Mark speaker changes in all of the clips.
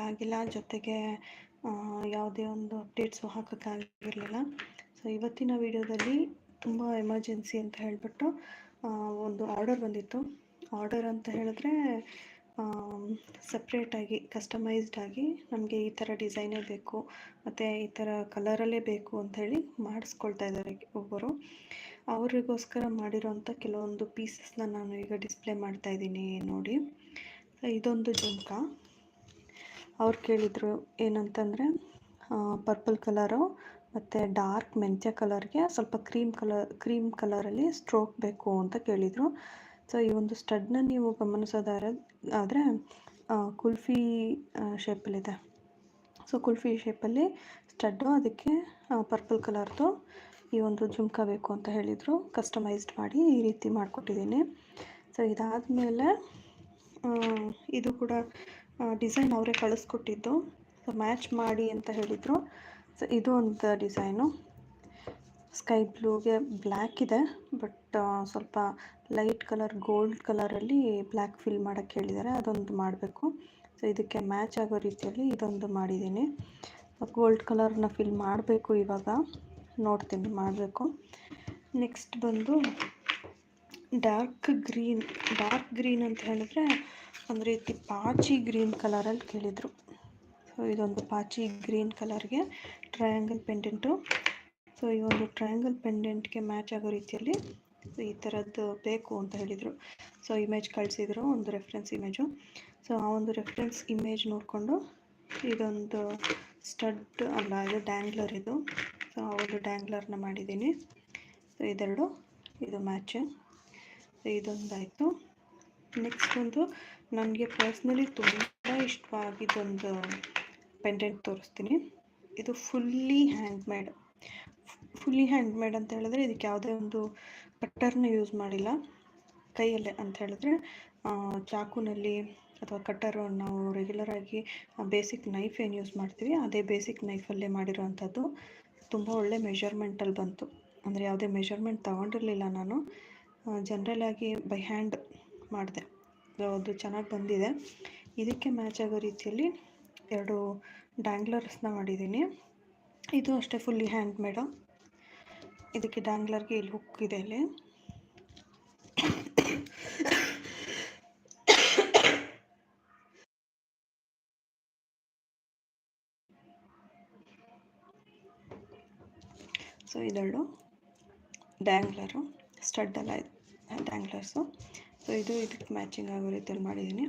Speaker 1: ಮಾಡೋಕ್ಕಾಗಿಲ್ಲ ಜೊತೆಗೆ ಯಾವುದೇ ಒಂದು ಅಪ್ಡೇಟ್ಸು ಹಾಕೋಕ್ಕಾಗಿರಲಿಲ್ಲ. ಸೊ ಇವತ್ತಿನ ವಿಡಿಯೋದಲ್ಲಿ ತುಂಬ ಎಮರ್ಜೆನ್ಸಿ ಅಂತ ಹೇಳಿಬಿಟ್ಟು ಒಂದು ಆರ್ಡರ್ ಬಂದಿತ್ತು. ಆರ್ಡರ್ ಅಂತ ಹೇಳಿದ್ರೆ ಸಪ್ರೇಟಾಗಿ ಕಸ್ಟಮೈಸ್ಡ್ ಆಗಿ ನಮಗೆ ಈ ಥರ ಡಿಸೈನೇ ಬೇಕು, ಮತ್ತು ಈ ಥರ ಕಲರಲ್ಲೇ ಬೇಕು ಅಂತ ಹೇಳಿ ಮಾಡಿಸ್ಕೊಳ್ತಾ ಇದ್ದಾರೆ ಒಬ್ಬರು. ಅವರಿಗೋಸ್ಕರ ಮಾಡಿರೋಂಥ ಕೆಲವೊಂದು ಪೀಸಸ್ನ ನಾನು ಈಗ ಡಿಸ್ಪ್ಲೇ ಮಾಡ್ತಾ ಇದ್ದೀನಿ ನೋಡಿ. ಇದೊಂದು ಜುಮ್ಕ. ಅವ್ರು ಕೇಳಿದರು ಏನಂತಂದರೆ ಪರ್ಪಲ್ ಕಲರು ಮತ್ತು ಡಾರ್ಕ್ ಮೆಂತ್ಯ ಕಲರ್ಗೆ ಸ್ವಲ್ಪ ಕ್ರೀಮ್ ಕಲರ್ ಕ್ರೀಮ್ ಕಲರಲ್ಲಿ ಸ್ಟ್ರೋಕ್ ಬೇಕು ಅಂತ ಕೇಳಿದರು. ಸೊ ಈ ಒಂದು ಸ್ಟಡ್ನ ನೀವು ಗಮನಿಸೋದಾರ, ಆದರೆ ಕುಲ್ಫಿ ಶೇಪಲ್ಲಿದೆ ಸೊ ಕುಲ್ಫಿ ಶೇಪಲ್ಲಿ ಸ್ಟಡ್ಡು ಅದಕ್ಕೆ ಪರ್ಪಲ್ ಕಲರ್ದು ಈ ಒಂದು ಜುಮ್ಕ ಬೇಕು ಅಂತ ಹೇಳಿದರು. ಕಸ್ಟಮೈಸ್ಡ್ ಮಾಡಿ ಈ ರೀತಿ ಮಾಡಿಕೊಟ್ಟಿದ್ದೀನಿ. ಸೊ ಇದಾದಮೇಲೆ ಇದು ಕೂಡ ಡಿಸೈನ್ ಅವರೇ ಕಳಿಸ್ಕೊಟ್ಟಿದ್ದು. ಸೊ ಮ್ಯಾಚ್ ಮಾಡಿ ಅಂತ ಹೇಳಿದರು. ಸೊ ಇದು ಒಂದು ಡಿಸೈನು ಸ್ಕೈ ಬ್ಲೂಗೆ ಬ್ಲ್ಯಾಕ್ ಇದೆ ಬಟ್ ಸ್ವಲ್ಪ ಲೈಟ್ ಕಲರ್ ಗೋಲ್ಡ್ ಕಲರಲ್ಲಿ ಬ್ಲ್ಯಾಕ್ ಫಿಲ್ ಮಾಡೋಕ್ಕೆ ಹೇಳಿದ್ದಾರೆ. ಅದೊಂದು ಮಾಡಬೇಕು. ಸೊ ಇದಕ್ಕೆ ಮ್ಯಾಚ್ ಆಗೋ ರೀತಿಯಲ್ಲಿ ಇದೊಂದು ಮಾಡಿದ್ದೀನಿ. ಗೋಲ್ಡ್ ಕಲರ್ನ ಫಿಲ್ ಮಾಡಬೇಕು ಇವಾಗ. ನೋಡ್ತೀನಿ, ಮಾಡಬೇಕು. ನೆಕ್ಸ್ಟ್ ಬಂದು ಡಾರ್ಕ್ ಗ್ರೀನ್ ಡಾರ್ಕ್ ಗ್ರೀನ್ ಅಂತ ಹೇಳಿದ್ರೆ ಒಂದು ರೀತಿ ಪಾಚಿ ಗ್ರೀನ್ ಕಲರಲ್ಲಿ ಕೇಳಿದರು. ಸೊ ಇದೊಂದು ಪಾಚಿ ಗ್ರೀನ್ ಕಲರ್ಗೆ ಟ್ರಯಾಂಗಲ್ ಪೆಂಡೆಂಟು ಸೊ ಈ ಒಂದು ಟ್ರಯಾಂಗಲ್ ಪೆಂಡೆಂಟ್ಗೆ ಮ್ಯಾಚ್ ಆಗೋ ರೀತಿಯಲ್ಲಿ ಈ ಥರದ್ದು ಬೇಕು ಅಂತ ಹೇಳಿದರು. ಸೊ ಇಮೇಜ್ ಕಳಿಸಿದ್ರು, ಒಂದು ರೆಫ್ರೆನ್ಸ್ ಇಮೇಜು ಸೊ ಆ ಒಂದು ರೆಫ್ರೆನ್ಸ್ ಇಮೇಜ್ ನೋಡಿಕೊಂಡು ಇದೊಂದು ಸ್ಟಡ್ ಅಲ್ಲ, ಇದು ಡ್ಯಾಂಗ್ಲರ್ ಇದು. ಸೊ ಆ ಒಂದು ಡ್ಯಾಂಗ್ಲರ್ನ ಮಾಡಿದ್ದೀನಿ. ಸೊ ಇದೆರಡು, ಇದು ಮ್ಯಾಚ್ ಇದೊಂದಾಯಿತು. ನೆಕ್ಸ್ಟ್ ಒಂದು ನನಗೆ ಪರ್ಸ್ನಲಿ ತುಂಬ ಇಷ್ಟವಾಗಿದ್ದೊಂದು ಪೆಂಡೆಂಟ್ ತೋರಿಸ್ತೀನಿ. ಇದು ಫುಲ್ಲಿ ಹ್ಯಾಂಡ್ಮೇಡ್ ಫುಲ್ಲಿ ಹ್ಯಾಂಡ್ಮೇಡ್ ಅಂತ ಹೇಳಿದ್ರೆ ಇದಕ್ಕೆ ಯಾವುದೇ ಒಂದು ಕಟ್ಟರ್ನ ಯೂಸ್ ಮಾಡಿಲ್ಲ. ಕೈಯಲ್ಲೇ ಅಂತ ಹೇಳಿದ್ರೆ ಚಾಕುನಲ್ಲಿ ಅಥವಾ ಕಟ್ಟರು ನಾವು ರೆಗ್ಯುಲರಾಗಿ ಬೇಸಿಕ್ ನೈಫ್ ಏನು ಯೂಸ್ ಮಾಡ್ತೀವಿ, ಅದೇ ಬೇಸಿಕ್ ನೈಫಲ್ಲೇ ಮಾಡಿರೋವಂಥದ್ದು. ತುಂಬ ಒಳ್ಳೆ ಮೆಷರ್ಮೆಂಟಲ್ಲಿ ಬಂತು. ಅಂದರೆ ಯಾವುದೇ ಮೆಷರ್ಮೆಂಟ್ ತಗೊಂಡಿರಲಿಲ್ಲ ನಾನು. ಜನ್ರಲಾಗಿ ಬೈ ಹ್ಯಾಂಡ್ ಮಾಡಿದೆ. ಅದು ಚೆನ್ನಾಗಿ ಬಂದಿದೆ. ಇದಕ್ಕೆ ಮ್ಯಾಚ್ ಆಗೋ ರೀತಿಯಲ್ಲಿ ಎರಡು ಡ್ಯಾಂಗ್ಲರ್ಸ್ನ ಮಾಡಿದ್ದೀನಿ. ಇದು ಅಷ್ಟೇ ಫುಲ್ಲಿ ಹ್ಯಾಂಡ್ ಮೇಡು ಇದಕ್ಕೆ ಡ್ಯಾಂಗ್ಲರ್ಗೆ ಇಲ್ಲಿ ಹುಕ್ ಇದೆ ಇಲ್ಲಿ. ಸೊ ಇದೆರಡು ಡ್ಯಾಂಗ್ಲರು ಸ್ಟಡ್ ಎಲ್ಲ ಇದೆ ಡ್ಯಾಂಗ್ಲರ್ಸು ಸೊ ಇದು ಇದಕ್ಕೆ ಮ್ಯಾಚಿಂಗ್ ಆಗೋ ರೀತಿಯಲ್ಲಿ ಮಾಡಿದ್ದೀನಿ.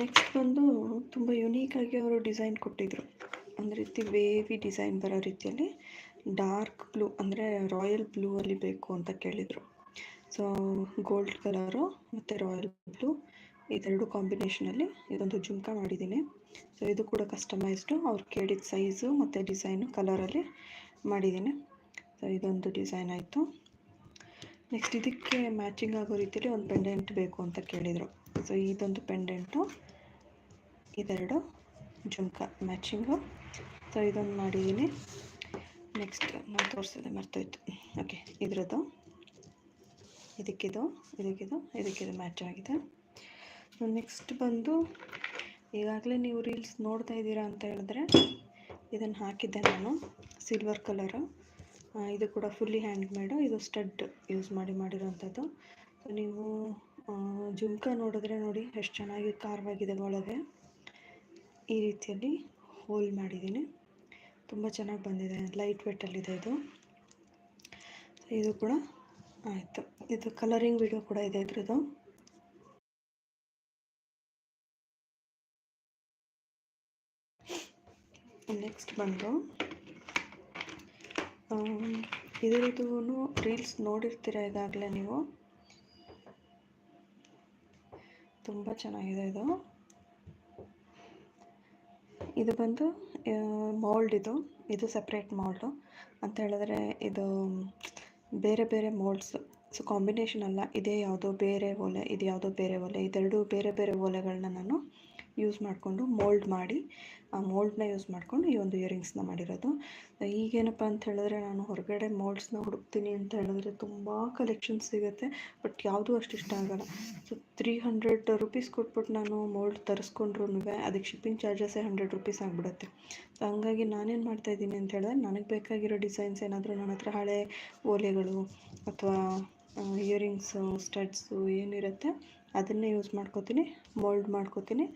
Speaker 1: ನೆಕ್ಸ್ಟ್ ಬಂದು ತುಂಬ ಯುನೀಕಾಗಿ ಅವರು ಡಿಸೈನ್ ಕೊಟ್ಟಿದ್ದರು ಒಂದು ರೀತಿ ವೇವಿ ಡಿಸೈನ್ ಬರೋ ರೀತಿಯಲ್ಲಿ ಡಾರ್ಕ್ ಬ್ಲೂ ಅಂದರೆ ರಾಯಲ್ ಬ್ಲೂ ಅಲ್ಲಿ ಬೇಕು ಅಂತ ಕೇಳಿದರು. ಸೊ ಗೋಲ್ಡ್ ಕಲರು ಮತ್ತು ರಾಯಲ್ ಬ್ಲೂ ಇದೆರಡು ಕಾಂಬಿನೇಷನಲ್ಲಿ ಇದೊಂದು ಜುಮ್ಕ ಮಾಡಿದ್ದೀನಿ. ಸೊ ಇದು ಕೂಡ ಕಸ್ಟಮೈಸ್ಡು ಅವ್ರು ಕೇಳಿದ ಸೈಜು ಮತ್ತು ಡಿಸೈನು ಕಲರಲ್ಲಿ ಮಾಡಿದ್ದೀನಿ. ಸೊ ಇದೊಂದು ಡಿಸೈನ್ ಆಯಿತು. ನೆಕ್ಸ್ಟ್ ಇದಕ್ಕೆ ಮ್ಯಾಚಿಂಗ್ ಆಗೋ ರೀತಿಯಲ್ಲಿ ಒಂದು ಪೆಂಡೆಂಟ್ ಬೇಕು ಅಂತ ಕೇಳಿದರು. ಸೊ ಇದೊಂದು ಪೆಂಡೆಂಟು ಇದೆರಡು ಜುಮ್ಕ ಮ್ಯಾಚಿಂಗು ಸೊ ಇದೊಂದು ಮಾಡಿದ್ದೀನಿ ನೆಕ್ಸ್ಟ್ ನಾನು ತೋರಿಸಿದೆ, ಮರ್ತೋಯ್ತು. ಓಕೆ ಇದರದ್ದು. ಇದಕ್ಕಿದು ಇದಕ್ಕಿದು ಇದಕ್ಕಿದು ಮ್ಯಾಚ್ ಆಗಿದೆ. ನೆಕ್ಸ್ಟ್ ಬಂದು ಈಗಾಗಲೇ ನೀವು ರೀಲ್ಸ್ ನೋಡ್ತಾ ಇದ್ದೀರಾ ಅಂತ ಹೇಳಿದ್ರೆ ಇದನ್ನು ಹಾಕಿದ್ದೆ ನಾನು. ಸಿಲ್ವರ್ ಕಲರು ಇದು ಕೂಡ ಫುಲ್ಲಿ ಹ್ಯಾಂಡ್ ಮೇಡು ಇದು ಸ್ಟಡ್ ಯೂಸ್ ಮಾಡಿ ಮಾಡಿರೋವಂಥದ್ದು ನೀವು ಜುಮ್ಕ ನೋಡಿದ್ರೆ ನೋಡಿ ಎಷ್ಟು ಚೆನ್ನಾಗಿ ಕಾರ್ವಾಗಿದೆ ಒಳಗೆ. ಈ ರೀತಿಯಲ್ಲಿ ಹೋಲ್ ಮಾಡಿದ್ದೀನಿ. ತುಂಬ ಚೆನ್ನಾಗಿ ಬಂದಿದೆ ಲೈಟ್ ವೆಟ್ಟಲ್ಲಿದೆ ಇದು ಇದು. ಕೂಡ ಆಯಿತು. ಇದು ಕಲರಿಂಗ್ ವಿಡಿಯೋ ಕೂಡ ಇದೆ ಇದ್ರದ್ದು. ನೆಕ್ಸ್ಟ್ ಬಂದು ಇದರದ್ದು ರೀಲ್ಸ್ ನೋಡಿರ್ತೀರ ಈಗಾಗಲೇ ನೀವು? ತುಂಬ ಚೆನ್ನಾಗಿದೆ ಇದು. ಇದು ಬಂದು ಮೋಲ್ಡ್ ಇದು. ಇದು ಸಪ್ರೇಟ್ ಮೋಲ್ಡು ಅಂತ ಹೇಳಿದ್ರೆ ಇದು ಬೇರೆ ಬೇರೆ ಮೋಲ್ಡ್ಸ್ ಸೊ ಕಾಂಬಿನೇಷನ್ ಅಲ್ಲ. ಇದೇ ಯಾವುದೋ ಬೇರೆ ಓಲೆ ಇದು ಯಾವುದೋ ಬೇರೆ ಓಲೆ ಇದೆರಡು ಬೇರೆ ಬೇರೆ ಓಲೆಗಳನ್ನ ನಾನು ಯೂಸ್ ಮಾಡಿಕೊಂಡು ಮೋಲ್ಡ್ ಮಾಡಿ, ಆ ಮೋಲ್ಡ್ನ ಯೂಸ್ ಮಾಡಿಕೊಂಡು ಈ ಒಂದು ಇಯರಿಂಗ್ಸ್ನ ಮಾಡಿರೋದು. ಈಗೇನಪ್ಪ ಅಂತ ಹೇಳಿದ್ರೆ ನಾನು ಹೊರಗಡೆ ಮೋಲ್ಡ್ಸ್ನ ಹುಡುಕ್ತೀನಿ ಅಂತ ಹೇಳಿದ್ರೆ ತುಂಬ ಕಲೆಕ್ಷನ್ಸ್ ಸಿಗುತ್ತೆ ಬಟ್ ಯಾವುದೂ ಅಷ್ಟು ಇಷ್ಟ ಆಗೋಲ್ಲ. ಸೊ ತ್ರೀ ಹಂಡ್ರೆಡ್ ರುಪೀಸ್ ಕೊಟ್ಬಿಟ್ಟು ನಾನು ಮೋಲ್ಡ್ ತರಿಸ್ಕೊಂಡ್ರೂ ಅದಕ್ಕೆ ಶಿಪ್ಪಿಂಗ್ ಚಾರ್ಜಸ್ಸೇ ಹಂಡ್ರೆಡ್ ರುಪೀಸ್ ಆಗಿಬಿಡುತ್ತೆ. ಸೊ ಹಂಗಾಗಿ ನಾನೇನು ಮಾಡ್ತಾಯಿದ್ದೀನಿ ಅಂತ ಹೇಳಿದ್ರೆ ನನಗೆ ಬೇಕಾಗಿರೋ ಡಿಸೈನ್ಸ್ ಏನಾದರೂ ನನ್ನ ಹತ್ರ ಹಳೆ ಓಲೆಗಳು ಅಥವಾ ಇಯರಿಂಗ್ಸು ಸ್ಟಡ್ಸು ಏನಿರುತ್ತೆ, ಅದನ್ನೇ ಯೂಸ್ ಮಾಡ್ಕೋತೀನಿ ಮೋಲ್ಡ್ ಮಾಡ್ಕೋತೀನಿ.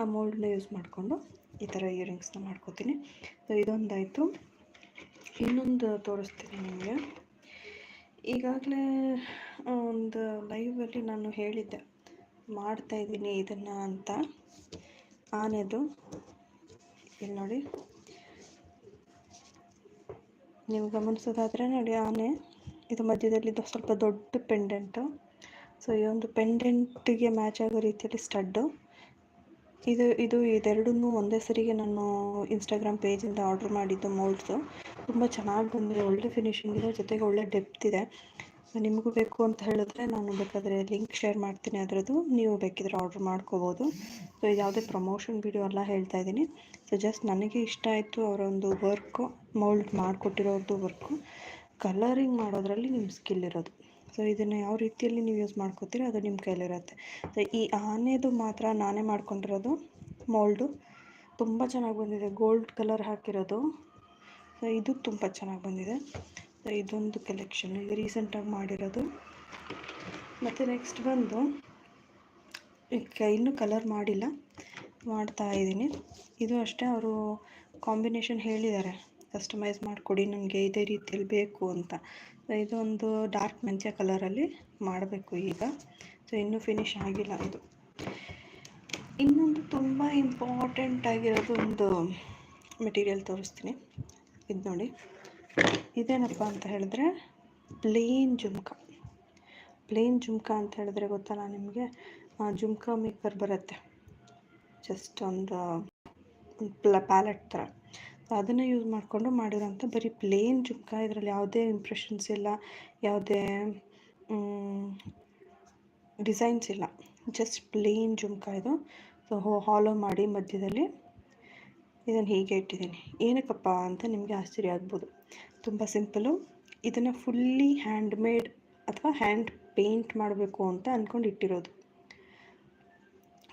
Speaker 1: ಆ ಮೋಲ್ಡ್ನ ಯೂಸ್ ಮಾಡಿಕೊಂಡು ಈ ಥರ ಇಯರಿಂಗ್ಸ್ನ ಮಾಡ್ಕೋತೀನಿ. ಸೊ ಇದೊಂದಾಯಿತು. ಇನ್ನೊಂದು ತೋರಿಸ್ತೀನಿ ನಿಮಗೆ. ಈಗಾಗಲೇ ಒಂದು ಲೈವಲ್ಲಿ ನಾನು ಹೇಳಿದ್ದೆ ಮಾಡ್ತಾಯಿದ್ದೀನಿ ಇದನ್ನು ಅಂತ. ಆನೆದು. ಇಲ್ಲಿ ನೋಡಿ. ನೀವು ಗಮನಿಸೋದಾದರೆ ನೋಡಿ ಆನೆ. ಇದು ಮಧ್ಯದಲ್ಲಿ ಸ್ವಲ್ಪ ದೊಡ್ಡ ಪೆಂಡೆಂಟು ಸೊ ಈ ಒಂದು ಪೆಂಡೆಂಟಿಗೆ ಮ್ಯಾಚ್ ಆಗೋ ರೀತಿಯಲ್ಲಿ ಸ್ಟಡ್ಡು ಇದು ಇದು ಇದೆರಡನ್ನೂ ಒಂದೇ ಸರಿಗೆ ನಾನು ಇನ್ಸ್ಟಾಗ್ರಾಮ್ ಪೇಜಿಂದ ಆರ್ಡ್ರ್ ಮಾಡಿದ್ದು ಮೋಲ್ಡ್ಸು ತುಂಬ ಚೆನ್ನಾಗಿ ಬಂದಿದೆ, ಒಳ್ಳೆ ಫಿನಿಶಿಂಗ್ ಇದೆ, ಜೊತೆಗೆ ಒಳ್ಳೆ ಡೆಪ್ತ್ ಇದೆ. ನಿಮಗೂ ಬೇಕು ಅಂತ ಹೇಳಿದ್ರೆ ನಾನು ಬೇಕಾದರೆ ಲಿಂಕ್ ಶೇರ್ ಮಾಡ್ತೀನಿ ಅದರದ್ದು. ನೀವು ಬೇಕಿದ್ರೆ ಆರ್ಡ್ರ್ ಮಾಡ್ಕೋಬೋದು. ಸೊ ಇದು ಯಾವುದೇ ಪ್ರಮೋಷನ್ ವಿಡಿಯೋ ಎಲ್ಲ ಹೇಳ್ತಾ ಇದ್ದೀನಿ. ಸೊ ಜಸ್ಟ್ ನನಗೆ ಇಷ್ಟ ಆಯಿತು ಅವರೊಂದು ವರ್ಕು ಮೋಲ್ಡ್ ಮಾಡಿಕೊಟ್ಟಿರೋದು ವರ್ಕು ಕಲರಿಂಗ್ ಮಾಡೋದ್ರಲ್ಲಿ ನಿಮ್ಮ ಸ್ಕಿಲ್ ಇರೋದು. ಸೊ ಇದನ್ನು ಯಾವ ರೀತಿಯಲ್ಲಿ ನೀವು ಯೂಸ್ ಮಾಡ್ಕೋತೀರಿ ಅದು ನಿಮ್ಮ ಕೈಲಿರುತ್ತೆ ಸೊ ಈ ಆನೆದು ಮಾತ್ರ ನಾನೇ ಮಾಡ್ಕೊಂಡಿರೋದು ಮೋಲ್ಡು ತುಂಬ ಚೆನ್ನಾಗಿ ಬಂದಿದೆ. ಗೋಲ್ಡ್ ಕಲರ್ ಹಾಕಿರೋದು. ಸೊ ಇದು ತುಂಬ ಚೆನ್ನಾಗಿ ಬಂದಿದೆ. ಸೊ ಇದೊಂದು ಕಲೆಕ್ಷನ್ ಇದು ರೀಸೆಂಟಾಗಿ ಮಾಡಿರೋದು. ಮತ್ತು ನೆಕ್ಸ್ಟ್ ಬಂದು ಈಗ ಇನ್ನೂ ಕಲರ್ ಮಾಡಿಲ್ಲ. ಮಾಡ್ತಾ ಇದ್ದೀನಿ. ಇದು ಅಷ್ಟೇ, ಅವರು ಕಾಂಬಿನೇಷನ್ ಹೇಳಿದ್ದಾರೆ. ಕಸ್ಟಮೈಸ್ ಮಾಡಿಕೊಡಿ, ನನಗೆ ಇದೇ ರೀತಿಯಲ್ಲಿ ಬೇಕು ಅಂತ. ಇದೊಂದು ಡಾರ್ಕ್ ಮೆಂತ್ಯ ಕಲರಲ್ಲಿ ಮಾಡಬೇಕು ಈಗ. ಸೊ ಇನ್ನೂ ಫಿನಿಶ್ ಆಗಿಲ್ಲ ಇದು. ಇನ್ನೊಂದು ತುಂಬ ಇಂಪಾರ್ಟೆಂಟ್ ಆಗಿರೋದು ಒಂದು ಮೆಟೀರಿಯಲ್ ತೋರಿಸ್ತೀನಿ. ಇದು ನೋಡಿ. ಇದೇನಪ್ಪ ಅಂತ ಹೇಳಿದ್ರೆ ಪ್ಲೇನ್ ಜುಮ್ಕ. ಪ್ಲೇನ್ ಜುಮ್ಕ ಅಂತ ಹೇಳಿದ್ರೆ ಗೊತ್ತಲ್ಲ ನಿಮಗೆ? ಜುಮ್ಕ ಮೇಕರ್ ಬರುತ್ತೆ. ಜಸ್ಟ್ ಒಂದು ಪ್ಲ ಪ್ಯಾಲೆಟ್ ಥರ. ಅದನ್ನು ಯೂಸ್ ಮಾಡಿಕೊಂಡು ಮಾಡಿರೋಂಥ ಬರೀ ಪ್ಲೇನ್ ಜುಮ್ಕ ಇದರಲ್ಲಿ ಯಾವುದೇ ಇಂಪ್ರೆಷನ್ಸ್ ಇಲ್ಲ, ಯಾವುದೇ ಡಿಸೈನ್ಸ್ ಇಲ್ಲ. ಜಸ್ಟ್ ಪ್ಲೇನ್ ಜುಮ್ಕ ಇದು. ಸೊ ಹಾಲೋ ಮಾಡಿ ಮಧ್ಯದಲ್ಲಿ ಇದನ್ನು ಹೀಗೆ ಇಟ್ಟಿದ್ದೀನಿ. ಏನಕ್ಕಪ್ಪ ಅಂತ ನಿಮಗೆ ಆಶ್ಚರ್ಯ ಆಗ್ಬೋದು. ತುಂಬ ಸಿಂಪಲು ಇದನ್ನು ಫುಲ್ಲಿ ಹ್ಯಾಂಡ್ ಮೇಡ್ ಅಥವಾ ಹ್ಯಾಂಡ್ ಪೇಂಟ್ ಮಾಡಬೇಕು ಅಂತ ಅಂದ್ಕೊಂಡು ಇಟ್ಟಿರೋದು.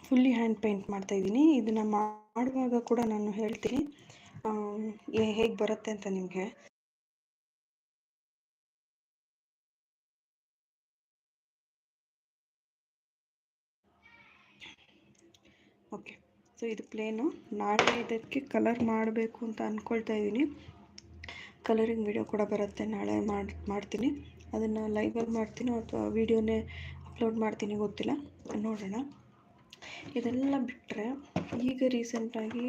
Speaker 1: ಫುಲ್ಲಿ ಹ್ಯಾಂಡ್ ಪೇಂಟ್ ಮಾಡ್ತಾಯಿದ್ದೀನಿ ಇದನ್ನು ಮಾಡುವಾಗ ಕೂಡ ನಾನು ಹೇಳ್ತೀನಿ. ಹೇಗೆ ಬರುತ್ತೆ ಅಂತ ನಿಮಗೆ? ಓಕೆ. ಸೊ, ಇದು ಪ್ಲೇನು. ನಾಳೆ ಇದಕ್ಕೆ ಕಲರ್ ಮಾಡಬೇಕು ಅಂತ ಅಂದ್ಕೊಳ್ತಾ ಇದ್ದೀನಿ. ಕಲರಿಂಗ್ ವಿಡಿಯೋ ಕೂಡ ಬರುತ್ತೆ. ನಾಳೆ ಮಾಡಿ, ಮಾಡ್ತೀನಿ. ಅದನ್ನು ಲೈವಲ್ಲಿ ಮಾಡ್ತೀನೋ ಅಥವಾ ವಿಡಿಯೋನೇ ಅಪ್ಲೋಡ್ ಮಾಡ್ತೀನಿ ಗೊತ್ತಿಲ್ಲ. ನೋಡೋಣ. ಇದೆಲ್ಲ ಬಿಟ್ಟರೆ ಈಗ ರೀಸೆಂಟಾಗಿ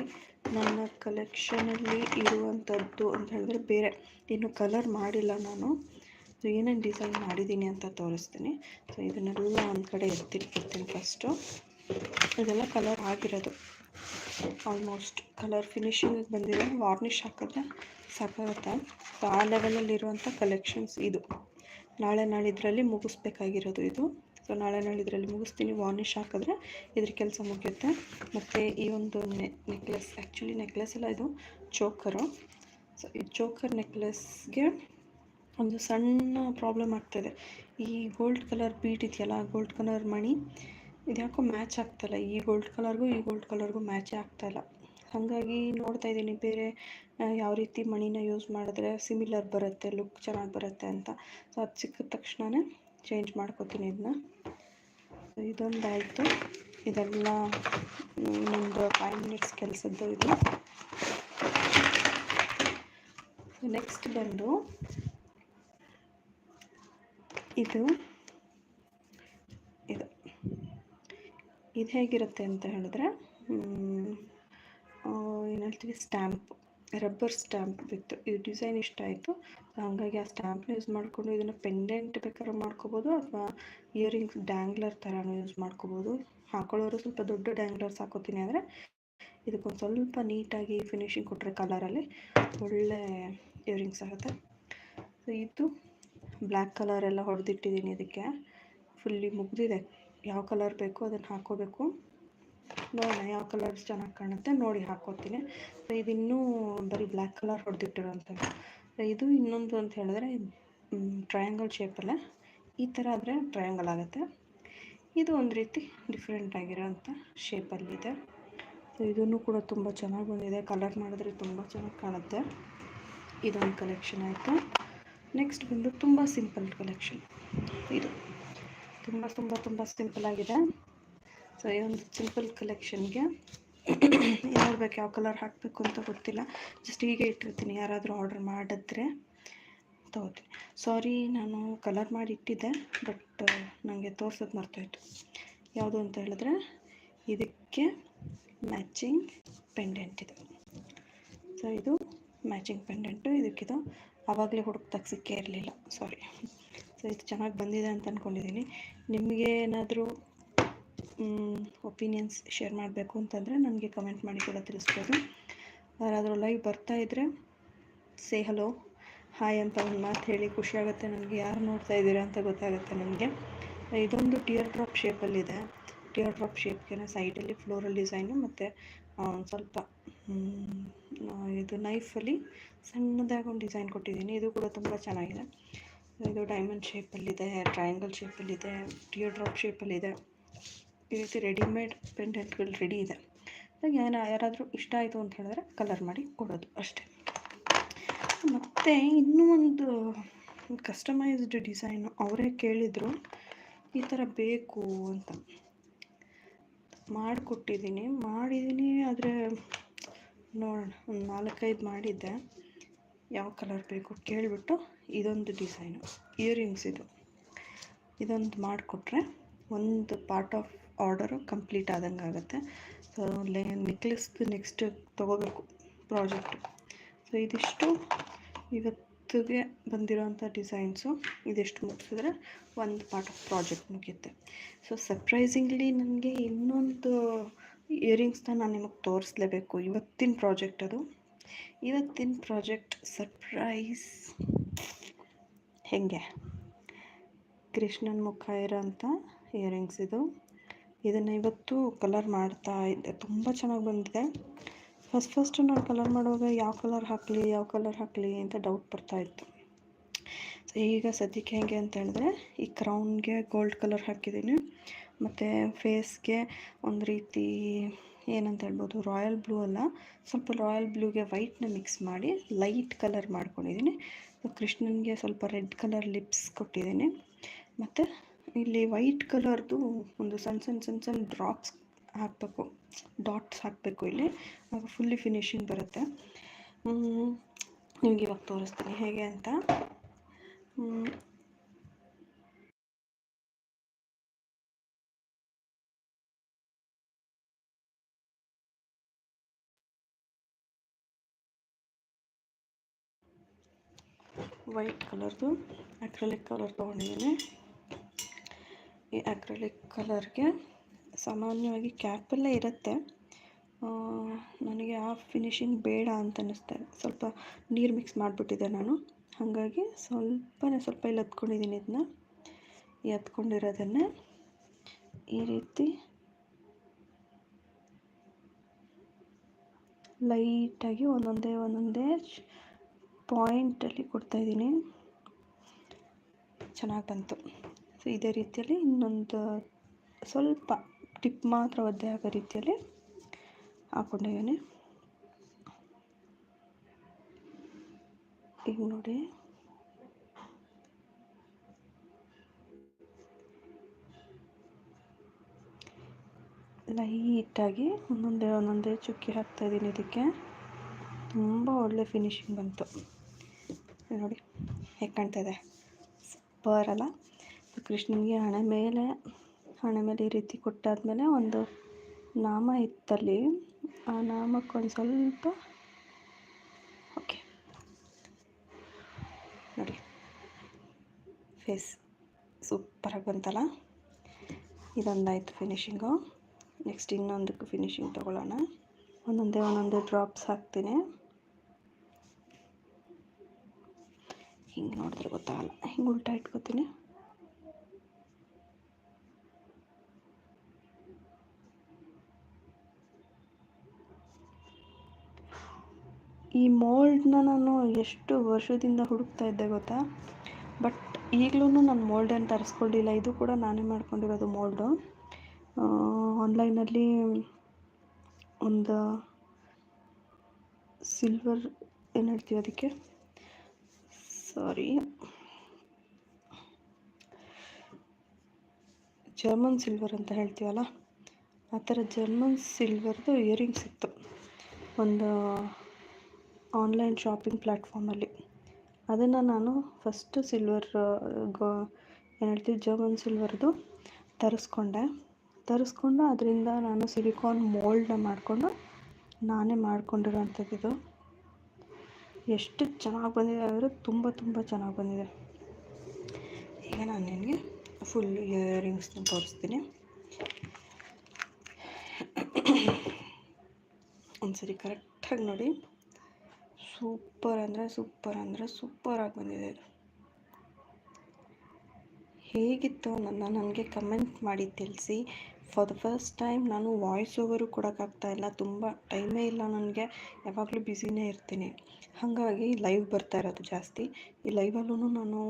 Speaker 1: ನನ್ನ ಕಲೆಕ್ಷನಲ್ಲಿ ಇರುವಂಥದ್ದು ಅಂತ ಹೇಳಿದ್ರೆ ಬೇರೆ. ಇನ್ನು ಕಲರ್ ಮಾಡಿಲ್ಲ ನಾನು. ಸೊ ಏನೇನು ಡಿಸೈನ್ ಮಾಡಿದ್ದೀನಿ ಅಂತ ತೋರಿಸ್ತೀನಿ. ಸೊ ಇದನ್ನೆಲ್ಲ ಒಂದು ಕಡೆ ಎತ್ತಿಟ್ಬಿಡ್ತೀನಿ ಫಸ್ಟು ಇದೆಲ್ಲ ಕಲರ್ ಆಗಿರೋದು. ಆಲ್ಮೋಸ್ಟ್ ಕಲರ್ ಫಿನಿಶಿಂಗ್ ಬಂದಿದೆ ವಾರ್ನಿಷ್ ಹಾಕಿದ್ರೆ ಸಾಕಾಗುತ್ತೆ. ಸೊ ಆ ಲೆವೆಲಲ್ಲಿರುವಂಥ ಕಲೆಕ್ಷನ್ಸ್ ಇದು. ನಾಳೆ ನಾಳಿದ್ರಲ್ಲಿ ಮುಗಿಸ್ಬೇಕಾಗಿರೋದು ಇದು. ಸೊ ನಾಳೆ ನಾಳೆ ಇದರಲ್ಲಿ ಮುಗಿಸ್ತೀನಿ ವಾರ್ನಿಷ್ ಹಾಕಿದ್ರೆ ಇದ್ರ ಕೆಲಸ ಮುಗಿಯುತ್ತೆ. ಮತ್ತು ಈ ಒಂದು ನೆಕ್ಲೆಸ್ ಆ್ಯಕ್ಚುಲಿ ನೆಕ್ಲೆಸ್ ಎಲ್ಲ ಇದು ಚೋಕರು ಸೊ ಈ ಚೋಕರ್ ನೆಕ್ಲೆಸ್ಗೆ ಒಂದು ಸಣ್ಣ ಪ್ರಾಬ್ಲಮ್ ಆಗ್ತಾಯಿದೆ ಈ ಗೋಲ್ಡ್ ಕಲರ್ ಬೀಟ್ ಇದೆಯಲ್ಲ ಗೋಲ್ಡ್ ಕಲರ್ ಮಣಿ ಇದ್ಯಾಕೋ ಮ್ಯಾಚ್ ಆಗ್ತಾಯಿಲ್ಲ ಈ ಗೋಲ್ಡ್ ಕಲರ್ಗೂ ಈ ಗೋಲ್ಡ್ ಕಲರ್ಗೂ ಮ್ಯಾಚೇ ಆಗ್ತಾಯಿಲ್ಲ ಹಾಗಾಗಿ ನೋಡ್ತಾ ಇದ್ದೀನಿ, ಬೇರೆ ಯಾವ ರೀತಿ ಮಣಿನ ಯೂಸ್ ಮಾಡಿದ್ರೆ ಸಿಮಿಲರ್ ಬರುತ್ತೆ ಲುಕ್ ಚೆನ್ನಾಗಿ ಬರುತ್ತೆ ಅಂತ. ಸೊ ಅದು ಸಿಕ್ಕಿದ ತಕ್ಷಣವೇ ಚೇಂಜ್ ಮಾಡ್ಕೋತೀನಿ ಇದನ್ನ. ಇದೊಂದಾಯಿತು. ಇದೆಲ್ಲ ಇನ್ನೊಂದು ಫೈವ್ ಮಿನಿಟ್ಸ್ ಕೆಲಸದ್ದು ಇದು. ನೆಕ್ಸ್ಟ್ ಬಂದು ಇದು ಇದು. ಇದು ಹೇಗಿರುತ್ತೆ ಅಂತ ಹೇಳಿದ್ರೆ ಏನು ಹೇಳ್ತೀವಿ ಸ್ಟ್ಯಾಂಪ್ ರಬ್ಬರ್ ಸ್ಟ್ಯಾಂಪ್ ಬಿತ್ತು. ಈ ಡಿಸೈನ್ ಇಷ್ಟ ಆಯಿತು. ಹಾಗಾಗಿ ಆ ಸ್ಟ್ಯಾಂಪ್ನ ಯೂಸ್ ಮಾಡಿಕೊಂಡು ಇದನ್ನು ಪೆಂಡೆಂಟ್ ಬೇಕಾದ್ರೆ ಮಾಡ್ಕೋಬೋದು ಅಥವಾ ಇಯರಿಂಗ್ಸ್ ಡ್ಯಾಂಗ್ಲರ್ ಥರನೂ ಯೂಸ್ ಮಾಡ್ಕೋಬೋದು. ಹಾಕೊಳ್ಳೋರು ಸ್ವಲ್ಪ ದೊಡ್ಡ ಡ್ಯಾಂಗ್ಲರ್ಸ್ ಹಾಕೋತೀನಿ ಅಂದರೆ ಇದಕ್ಕೊಂದು ಸ್ವಲ್ಪ ನೀಟಾಗಿ ಫಿನಿಶಿಂಗ್ ಕೊಟ್ಟರೆ ಕಲರಲ್ಲಿ ಒಳ್ಳೆ ಇಯರಿಂಗ್ಸ್ ಆಗುತ್ತೆ. ಸೊ ಇದು ಬ್ಲ್ಯಾಕ್ ಕಲರ್ ಎಲ್ಲ ಹೊಡೆದಿಟ್ಟಿದ್ದೀನಿ ಇದಕ್ಕೆ. ಫುಲ್ಲಿ ಮುಗಿದಿದೆ. ಯಾವ ಕಲರ್ ಬೇಕೋ ಅದನ್ನು ಹಾಕೋಬೇಕು. ನೋಡೋಣ ಯಾವ ಕಲರ್ಸ್ ಚೆನ್ನಾಗಿ ಕಾಣುತ್ತೆ ನೋಡಿ ಹಾಕೋತೀನಿ. ಸೊ ಇದು ಇನ್ನೂ ಬರೀ ಬ್ಲ್ಯಾಕ್ ಕಲರ್ ಹೊಡೆದಿಟ್ಟಿರೋಂಥದ್ದು. ಇದು ಇನ್ನೊಂದು ಅಂತ ಹೇಳಿದ್ರೆ ಟ್ರಯಾಂಗಲ್ ಶೇಪಲ್ಲೇ ಈ ಥರ ಆದರೆ ಟ್ರಯಾಂಗಲ್ ಆಗುತ್ತೆ. ಇದು ಒಂದು ರೀತಿ ಡಿಫ್ರೆಂಟ್ ಆಗಿರೋಂಥ ಶೇಪಲ್ಲಿದೆ ಸೊ ಇದನ್ನು ಕೂಡ ತುಂಬ ಚೆನ್ನಾಗಿ ಬಂದಿದೆ. ಕಲರ್ ಮಾಡಿದ್ರೆ ತುಂಬ ಚೆನ್ನಾಗಿ ಕಾಣುತ್ತೆ. ಇದೊಂದು ಕಲೆಕ್ಷನ್ ಆಯಿತು. ನೆಕ್ಸ್ಟ್ ಬಂದು ತುಂಬ ಸಿಂಪಲ್ ಕಲೆಕ್ಷನ್ ಇದು ತುಂಬ ತುಂಬ ತುಂಬ ಸಿಂಪಲ್ ಆಗಿದೆ. ಸೊ ಈ ಒಂದು ಸಿಂಪಲ್ ಕಲೆಕ್ಷನ್ಗೆ ನೋಡ್ಬೇಕು ಯಾವ ಕಲರ್ ಹಾಕಬೇಕು ಅಂತ ಗೊತ್ತಿಲ್ಲ. ಜಸ್ಟ್ ಹೀಗೆ ಇಟ್ಟಿರ್ತೀನಿ. ಯಾರಾದರೂ ಆರ್ಡರ್ ಮಾಡಿದ್ರೆ ತಗೋತೀನಿ. ಸಾರಿ ನಾನು ಕಲರ್ ಮಾಡಿ ಇಟ್ಟಿದ್ದೆ ಬಟ್ ನನಗೆ ತೋರ್ಸೋದು ಮರ್ತೋಯ್ತು. ಯಾವುದು ಅಂತ ಹೇಳಿದ್ರೆ, ಇದಕ್ಕೆ ಮ್ಯಾಚಿಂಗ್ ಪೆಂಡೆಂಟ್ ಇದು. ಸೊ ಇದು ಮ್ಯಾಚಿಂಗ್ ಪೆಂಡೆಂಟು ಇದಕ್ಕಿದು ಆವಾಗಲೇ ಹುಡುಕ್ದಾಗ ಸಿಕ್ಕೇ ಇರಲಿಲ್ಲ. ಸಾರಿ ಸೊ ಇದು ಚೆನ್ನಾಗಿ ಬಂದಿದೆ ಅಂತ ಅಂದ್ಕೊಂಡಿದ್ದೀನಿ ನಿಮಗೆ ಏನಾದರೂ ಒಪಿನಿಯನ್ಸ್ ಶೇರ್ ಮಾಡಬೇಕು ಅಂತಂದರೆ ನನಗೆ ಕಮೆಂಟ್ ಮಾಡಿ ಕೂಡ ತಿಳಿಸ್ಬೋದು. ಯಾರಾದರೂ ಲೈವ್ ಬರ್ತಾ ಇದ್ದರೆ ಸೇ ಹಲೋ ಹಾಯ್ ಅಂತ ಒಂದು ಮಾತು ಹೇಳಿ ಖುಷಿ ಆಗುತ್ತೆ ನನಗೆ. ಯಾರು ನೋಡ್ತಾ ಇದ್ದೀರಾ ಅಂತ ಗೊತ್ತಾಗುತ್ತೆ ನನಗೆ. ಇದೊಂದು ಟಿಯರ್ ಡ್ರಾಪ್ ಶೇಪಲ್ಲಿದೆ ಟಿಯರ್ ಡ್ರಾಪ್ ಶೇಪ್ಗೆ ಸೈಡಲ್ಲಿ ಫ್ಲೋರಲ್ ಡಿಸೈನು ಮತ್ತು ಸ್ವಲ್ಪ ಇದು ನೈಫಲ್ಲಿ ಸಣ್ಣದಾಗಿ ಒಂದು ಡಿಸೈನ್ ಕೊಟ್ಟಿದ್ದೀನಿ. ಇದು ಕೂಡ ತುಂಬ ಚೆನ್ನಾಗಿದೆ. ಇದು ಡೈಮಂಡ್ ಶೇಪಲ್ಲಿದೆ ಟ್ರಯಾಂಗಲ್ ಶೇಪಲ್ಲಿದೆ ಟಿಯರ್ ಡ್ರಾಪ್ ಶೇಪಲ್ಲಿದೆ ಈ ರೀತಿ ರೆಡಿಮೇಡ್ ಪೆಂಡೆಂಟ್ಗಳು ರೆಡಿ ಇದೆ. ಏನ ಯಾರಾದರೂ ಇಷ್ಟ ಆಯಿತು ಅಂತ ಹೇಳಿದ್ರೆ ಕಲರ್ ಮಾಡಿ ಕೊಡೋದು ಅಷ್ಟೇ. ಮತ್ತು ಇನ್ನೂ ಒಂದು ಕಸ್ಟಮೈಸ್ಡ್ ಡಿಸೈನು ಅವರೇ ಕೇಳಿದರು. ಈ ಥರ ಬೇಕು ಅಂತ. ಮಾಡಿಕೊಟ್ಟಿದ್ದೀನಿ. ಮಾಡಿದ್ದೀನಿ ಆದರೆ ನೋಡೋಣ, ಒಂದು ನಾಲ್ಕೈದು ಮಾಡಿದ್ದೆ. ಯಾವ ಕಲರ್ ಬೇಕು ಕೇಳಿಬಿಟ್ಟು ಇದೊಂದು ಡಿಸೈನು ಇಯರಿಂಗ್ಸ್ ಇದು. ಇದೊಂದು ಮಾಡಿಕೊಟ್ರೆ ಒಂದು ಪಾರ್ಟ್ ಆಫ್ ಆರ್ಡರು ಕಂಪ್ಲೀಟ್ ಆದಂಗೆ ಆಗುತ್ತೆ. ಸೊ ಲೇ ನೆಕ್ಲೆಸ್ದು ನೆಕ್ಸ್ಟ್ ತೊಗೋಬೇಕು ಪ್ರಾಜೆಕ್ಟು ಸೊ ಇದಿಷ್ಟು ಇವತ್ತಿಗೆ ಬಂದಿರೋಂಥ ಡಿಸೈನ್ಸು ಇದಿಷ್ಟು ಮುಗಿಸಿದ್ರೆ ಒಂದು ಪಾರ್ಟ್ ಆಫ್ ಪ್ರಾಜೆಕ್ಟ್ ಮುಗಿಯುತ್ತೆ. ಸೊ ಸರ್ಪ್ರೈಸಿಂಗ್ಲಿ ನನಗೆ ಇನ್ನೊಂದು ಇಯರಿಂಗ್ಸ್ನ ನಾನು ನಿಮಗೆ ತೋರಿಸ್ಲೇಬೇಕು. ಇವತ್ತಿನ ಪ್ರಾಜೆಕ್ಟ್ ಅದು. ಇವತ್ತಿನ ಪ್ರಾಜೆಕ್ಟ್ ಸರ್ಪ್ರೈಸ್ ಹೇಗೆ? ಕೃಷ್ಣನ ಮುಖ ಇರೋಂಥ ಇಯರಿಂಗ್ಸ್ ಇದು. ಇದನ್ನು ಇವತ್ತು ಕಲರ್ ಮಾಡ್ತಾ ಇದ್ದೆ. ತುಂಬ ಚೆನ್ನಾಗಿ ಬಂದಿದೆ. ಫಸ್ಟ್ ಫಸ್ಟು ನಾನು ಕಲರ್ ಮಾಡುವಾಗ ಯಾವ ಕಲರ್ ಹಾಕಲಿ, ಯಾವ ಕಲರ್ ಹಾಕಲಿ ಅಂತ ಡೌಟ್ ಬರ್ತಾಯಿತ್ತು ಸೊ ಈಗ ಸದ್ಯಕ್ಕೆ ಹೇಗೆ ಅಂತ ಹೇಳಿದ್ರೆ, ಈ ಕ್ರೌನ್ಗೆ ಗೋಲ್ಡ್ ಕಲರ್ ಹಾಕಿದ್ದೀನಿ. ಮತ್ತು ಫೇಸ್ಗೆ ಒಂದು ರೀತಿ ಏನಂತ ಹೇಳ್ಬೋದು ರಾಯಲ್ ಬ್ಲೂ ಅಲ್ಲ, ಸ್ವಲ್ಪ ರಾಯಲ್ ಬ್ಲೂಗೆ ವೈಟ್ನ ಮಿಕ್ಸ್ ಮಾಡಿ ಲೈಟ್ ಕಲರ್ ಮಾಡ್ಕೊಂಡಿದ್ದೀನಿ. ಕೃಷ್ಣನಿಗೆ ಸ್ವಲ್ಪ ರೆಡ್ ಕಲರ್ ಲಿಪ್ಸ್ ಕೊಟ್ಟಿದ್ದೀನಿ. ಮತ್ತು ಇಲ್ಲಿ ವೈಟ್ ಕಲರ್ದು ಒಂದು ಸಣ್ಣ ಸಣ್ಣ ಸಣ್ಣ ಸಣ್ಣ ಡ್ರಾಪ್ಸ್ ಹಾಕಬೇಕು ಡಾಟ್ಸ್ ಹಾಕಬೇಕು ಇಲ್ಲಿ. ಆಗ ಫುಲ್ಲಿ ಫಿನಿಶಿಂಗ್ ಬರುತ್ತೆ. ನಿಮಗೆ ಇವಾಗ ತೋರಿಸ್ತೀನಿ ಹೇಗೆ ಅಂತ. ವೈಟ್ ಕಲರ್ದು ಅಕ್ರಲಿಕ್ ಕಲರ್ ತೊಗೊಂಡಿದ್ದೀನಿ. ಈ ಅಕ್ರಲಿಕ್ ಕಲರ್ಗೆ ಸಾಮಾನ್ಯವಾಗಿ ಕ್ಯಾಪಲ್ಲೇ ಇರುತ್ತೆ. ನನಗೆ ಆ ಫಿನಿಶಿಂಗ್ ಬೇಡ ಅಂತ ಅನ್ನಿಸ್ತಾ ಸ್ವಲ್ಪ ನೀರು ಮಿಕ್ಸ್ ಮಾಡಿಬಿಟ್ಟಿದ್ದೆ ನಾನು. ಹಾಗಾಗಿ ಸ್ವಲ್ಪನೇ ಸ್ವಲ್ಪ ಇಲ್ಲಿ ಹತ್ಕೊಂಡಿದ್ದೀನಿ ಇದನ್ನ ಈ ಹತ್ಕೊಂಡಿರೋದನ್ನೇ ಈ ರೀತಿ ಲೈಟಾಗಿ ಒಂದೊಂದೇ ಒಂದೊಂದೇ ಪಾಯಿಂಟಲ್ಲಿ ಕೊಡ್ತಾಯಿದ್ದೀನಿ ಚೆನ್ನಾಗಿ ಬಂತು. ಸೊ ಇದೇ ರೀತಿಯಲ್ಲಿ ಇನ್ನೊಂದು ಸ್ವಲ್ಪ ಟಿಪ್ ಮಾತ್ರ ಒದ್ದೆ ಆಗೋ ರೀತಿಯಲ್ಲಿ ಹಾಕ್ಕೊಂಡಿದ್ದೀನಿ ಈಗ ನೋಡಿ. ಲೈಟಾಗಿ ಒಂದೊಂದೇ ಒಂದೊಂದೇ ಚುಕ್ಕಿ ಹಾಕ್ತಾಯಿದ್ದೀನಿ ಇದಕ್ಕೆ. ತುಂಬ ಒಳ್ಳೆ ಫಿನಿಶಿಂಗ್ ಬಂತು. ನೋಡಿ, ಹೇಗೆ ಕಾಣ್ತಾ ಇದೆ? ಸೂಪರ್ ಅಲ್ಲ? ಕೃಷ್ಣನಿಗೆ ಹಣೆ ಮೇಲೆ ಹಣೆ ಮೇಲೆ ಈ ರೀತಿ ಕೊಟ್ಟಾದಮೇಲೆ ಒಂದು ನಾಮ ಇತ್ತಲ್ಲಿ. ಆ ನಾಮಕ್ಕೊಂದು ಸ್ವಲ್ಪ, ಓಕೆ. ನೋಡಿ. ಫೇಸ್ ಸೂಪರಾಗಿ ಬಂತಲ್ಲ? ಇದೊಂದಾಯಿತು ಫಿನಿಶಿಂಗು ನೆಕ್ಸ್ಟ್ ಇನ್ನೊಂದಕ್ಕೆ ಫಿನಿಶಿಂಗ್ ತೊಗೊಳ್ಳೋಣ. ಒಂದೊಂದೇ ಒಂದೊಂದೇ ಡ್ರಾಪ್ಸ್ ಹಾಕ್ತೀನಿ. ಹಿಂಗೆ ನೋಡಿದ್ರೆ ಗೊತ್ತಾಗಲ್ಲ. ಹಿಂಗೆ ಉಲ್ಟಾ ಇಟ್ಕೋತೀನಿ. ಈ ಮೋಲ್ಡನ್ನ ನಾನು ಎಷ್ಟು ವರ್ಷದಿಂದ ಹುಡುಕ್ತಾ ಇದ್ದೆ ಗೊತ್ತಾ? ಬಟ್ ಈಗಲೂ ನಾನು ಮೋಲ್ಡನ್ನು ತರಿಸ್ಕೊಂಡಿಲ್ಲ ಇದು ಕೂಡ ನಾನೇ ಮಾಡ್ಕೊಂಡಿರೋದು ಮೋಲ್ಡು. ಆನ್ಲೈನಲ್ಲಿ ಒಂದು ಸಿಲ್ವರ್, ಏನು ಹೇಳ್ತೀವಿ ಅದಕ್ಕೆ? ಸಾರಿ. ಜರ್ಮನ್ ಸಿಲ್ವರ್ ಅಂತ ಹೇಳ್ತೀವಲ್ಲ? ಆ ಥರ ಜರ್ಮನ್ ಸಿಲ್ವರ್ದು ಇಯರಿಂಗ್ಸ್ ಇತ್ತು. ಒಂದು ಆನ್ಲೈನ್ ಶಾಪಿಂಗ್ ಪ್ಲ್ಯಾಟ್ಫಾರ್ಮಲ್ಲಿ ಅದನ್ನು ನಾನು ಫಸ್ಟು ಸಿಲ್ವರ್ ಗೋ, ಏನು ಹೇಳ್ತೀವಿ ಜರ್ಮನ್ ಸಿಲ್ವರ್ದು ತರಿಸ್ಕೊಂಡೆ. ತರಿಸ್ಕೊಂಡು ಅದರಿಂದ ನಾನು ಸಿಲಿಕಾನ್ ಮೋಲ್ಡ್ನ ಮಾಡಿಕೊಂಡು ನಾನೇ ಇದು. ಎಷ್ಟು ಚೆನ್ನಾಗಿ ಬಂದಿದೆ ಅಂದರೆ ತುಂಬ ತುಂಬ ಚೆನ್ನಾಗಿ ಬಂದಿದೆ. ಈಗ ನಾನು ನಿನಗೆ ಫುಲ್ ಇಯರಿಂಗ್ಸ್ನ ತೋರಿಸ್ತೀನಿ. ಒಂದ್ಸರಿ ಕರೆಕ್ಟಾಗಿ ನೋಡಿ. ಸೂಪರ್ ಅಂದರೆ ಸೂಪರ್ ಅಂದರೆ ಸೂಪರಾಗಿ ಬಂದಿದೆ. ಇದು ಹೇಗಿತ್ತು ನನ್ನ ನನಗೆ ಕಮೆಂಟ್ ಮಾಡಿ ತಿಳಿಸಿ. ಫಾರ್ ದ ಫಸ್ಟ್ ಟೈಮ್ ನಾನು ವಾಯ್ಸ್ ಓವರು ಕೊಡೋಕ್ಕಾಗ್ತಾ ಇಲ್ಲ. ತುಂಬ ಟೈಮೇ ಇಲ್ಲ ನನಗೆ. ಯಾವಾಗಲೂ ಬ್ಯುಸಿನೇ ಇರ್ತೀನಿ. ಹಾಗಾಗಿ ಲೈವ್ ಬರ್ತಾ ಇರೋದು ಜಾಸ್ತಿ. ಈ ಲೈವಲ್ಲೂ ನಾನು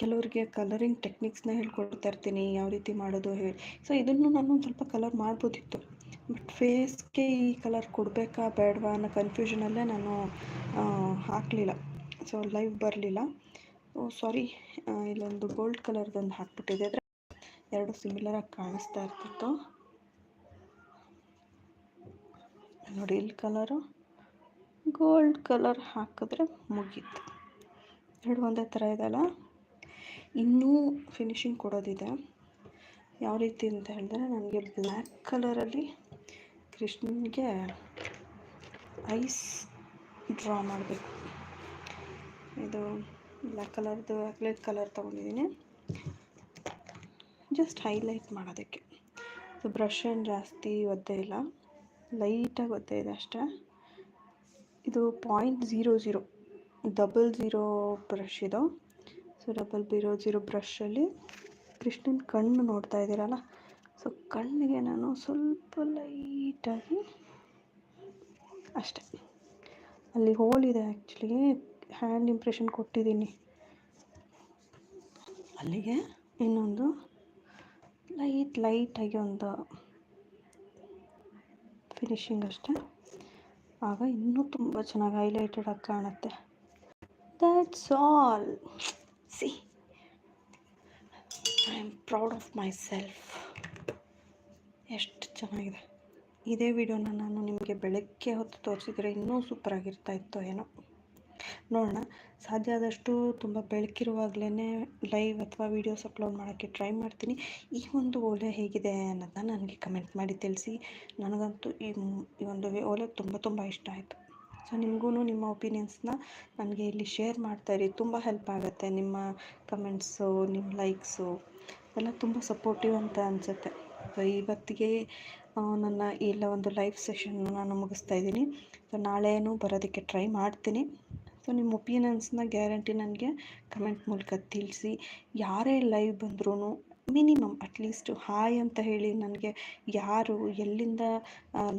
Speaker 1: ಕೆಲವರಿಗೆ ಕಲರಿಂಗ್ ಟೆಕ್ನಿಕ್ಸ್ನ ಹೇಳ್ಕೊಡ್ತಾ ಇರ್ತೀನಿ. ಯಾವ ರೀತಿ ಮಾಡೋದು ಹೇಳಿ. ಸೊ ಇದನ್ನು ನಾನು ಸ್ವಲ್ಪ ಕಲರ್ ಮಾಡ್ಬೋದಿತ್ತು. ಬಟ್ ಫೇಸ್ಗೆ ಈ ಕಲರ್ ಕೊಡಬೇಕಾ ಬೇಡವಾ ಅನ್ನೋ ಕನ್ಫ್ಯೂಷನಲ್ಲೇ ನಾನು ಹಾಕಲಿಲ್ಲ. ಸೊ ಲೈವ್ ಬರಲಿಲ್ಲ. ಸಾರಿ ಇಲ್ಲೊಂದು ಗೋಲ್ಡ್ ಕಲರ್ದೊಂದು ಹಾಕ್ಬಿಟ್ಟಿದೆ. ಅಂದರೆ ಎರಡು ಸಿಮಿಲರಾಗಿ ಕಾಣಿಸ್ತಾ ಇರ್ತಿತ್ತು. ನೋಡಿ ಇಲ್ಲಿ ಕಲರು ಗೋಲ್ಡ್ ಕಲರ್ ಹಾಕಿದ್ರೆ ಮುಗೀತು. ಎರಡು ಒಂದೇ ಥರ ಇದೆಲ್ಲ. ಇನ್ನೂ ಫಿನಿಶಿಂಗ್ ಕೊಡೋದಿದೆ. ಯಾವ ರೀತಿ ಅಂತ ಹೇಳಿದ್ರೆ, ನನಗೆ ಬ್ಲ್ಯಾಕ್ ಕಲರಲ್ಲಿ ಕೃಷ್ಣನಿಗೆ ಐಸ್ ಡ್ರಾ ಮಾಡಬೇಕು. ಇದು ಬ್ಲ್ಯಾಕ್ ಕಲರ್ದು ಅಕ್ಲೇಟ್ ಕಲರ್ ತೊಗೊಂಡಿದ್ದೀನಿ. ಜಸ್ಟ್ ಹೈಲೈಟ್ ಮಾಡೋದಕ್ಕೆ. ಸೊ ಬ್ರಷ್ ಏನು ಜಾಸ್ತಿ ಒದ್ದೆ ಇಲ್ಲ. ಲೈಟಾಗಿ ಒದ್ದೆ ಇದೆ ಅಷ್ಟೇ. ಇದು point zero zero double zero brush ಇದು. ಸೊ, ಡಬಲ್ ಝೀರೋ ಝೀರೋ ಬ್ರಷಲ್ಲಿ ಕೃಷ್ಣನ ಕಣ್ಣು ನೋಡ್ತಾ ಇದ್ದೀರಲ್ಲ? ಸೊ ಕಣ್ಣಿಗೆ ನಾನು ಸ್ವಲ್ಪ ಲೈಟಾಗಿ ಅಷ್ಟೆ. ಅಲ್ಲಿ ಹೋಲ್ ಇದೆ ಆ್ಯಕ್ಚುಲಿ ಹ್ಯಾಂಡ್ ಇಂಪ್ರೆಷನ್ ಕೊಟ್ಟಿದ್ದೀನಿ. ಅಲ್ಲಿಗೆ ಇನ್ನೊಂದು ಲೈಟ್, ಲೈಟಾಗಿ ಒಂದು ಫಿನಿಶಿಂಗ್ ಅಷ್ಟೆ. ಆಗ ಇನ್ನೂ ತುಂಬ ಚೆನ್ನಾಗಿ ಹೈಲೈಟೆಡ್ ಆಗಿ ಕಾಣುತ್ತೆ. That's all see I am proud of myself ಎಷ್ಟು ಚೆನ್ನಾಗಿದೆ. ಇದೇ ವಿಡಿಯೋನ ನಾನು ನಿಮಗೆ ಬೆಳಗ್ಗೆ ಹೊತ್ತು ತೋರಿಸಿದರೆ ಇನ್ನೂ ಸೂಪರಾಗಿರ್ತಾ ಇತ್ತು ಏನೋ. ನೋಡೋಣ. ಸಾಧ್ಯ ಆದಷ್ಟು ತುಂಬ ಬೆಳಕಿರುವಾಗಲೇ ಲೈವ್ ಅಥವಾ ವೀಡಿಯೋಸ್ ಅಪ್ಲೋಡ್ ಮಾಡೋಕ್ಕೆ ಟ್ರೈ ಮಾಡ್ತೀನಿ. ಈ ಒಂದು ಓಲೆ ಹೇಗಿದೆ ಅನ್ನೋದನ್ನ ನನಗೆ ಕಮೆಂಟ್ ಮಾಡಿ ತಿಳಿಸಿ. ನನಗಂತೂ ಈ ಈ ಒಂದು ಓಲೆ ತುಂಬ ತುಂಬ ಇಷ್ಟ ಆಯಿತು. ಸೊ ನಿಮಗೂ ನಿಮ್ಮ ಒಪಿನಿಯನ್ಸ್ನ ನನಗೆ ಇಲ್ಲಿ ಶೇರ್ ಮಾಡ್ತಾಯಿರಿ ತುಂಬ ಹೆಲ್ಪ್ ಆಗುತ್ತೆ ನಿಮ್ಮ ಕಮೆಂಟ್ಸು, ನಿಮ್ಮ ಲೈಕ್ಸು. ಎಲ್ಲ ತುಂಬ ಸಪೋರ್ಟಿವ್ ಅಂತ ಅನಿಸುತ್ತೆ. ಇವತ್ತಿಗೆ ನನ್ನ ಎಲ್ಲ ಒಂದು ಲೈವ್ ಸೆಷನ್ ನಾನು ಮುಗಿಸ್ತಾ ಇದ್ದೀನಿ. ಸೊ ನಾಳೆಯೂ ಬರೋದಕ್ಕೆ ಟ್ರೈ ಮಾಡ್ತೀನಿ. ಸೊ ನಿಮ್ಮ ಒಪಿನಿಯನ್ಸ್ನ ಗ್ಯಾರಂಟಿ ನನಗೆ ಕಮೆಂಟ್ ಮೂಲಕ ತಿಳಿಸಿ. ಯಾರೇ ಲೈವ್ ಬಂದ್ರೂ ಮಿನಿಮಮ್ ಅಟ್ಲೀಸ್ಟ್ ಹಾಯ್ ಅಂತ ಹೇಳಿ ನನಗೆ ಯಾರು ಎಲ್ಲಿಂದ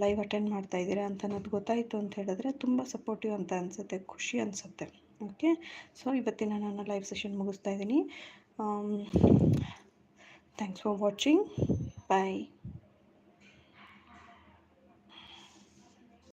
Speaker 1: ಲೈವ್ ಅಟೆಂಡ್ ಮಾಡ್ತಾ ಇದ್ದೀರಾ ಅಂತ ಅನ್ನೋದು ಗೊತ್ತಾಯಿತು ಅಂತ ಹೇಳಿದ್ರೆ ತುಂಬ ಸಪೋರ್ಟಿವ್ ಅಂತ ಅನಿಸುತ್ತೆ, ಖುಷಿ ಅನಿಸುತ್ತೆ. ಓಕೆ ಸೊ ಇವತ್ತಿನ ನನ್ನ ಲೈವ್ ಸೆಷನ್ ಮುಗಿಸ್ತಾ ಇದ್ದೀನಿ. Thanks for watching 拜。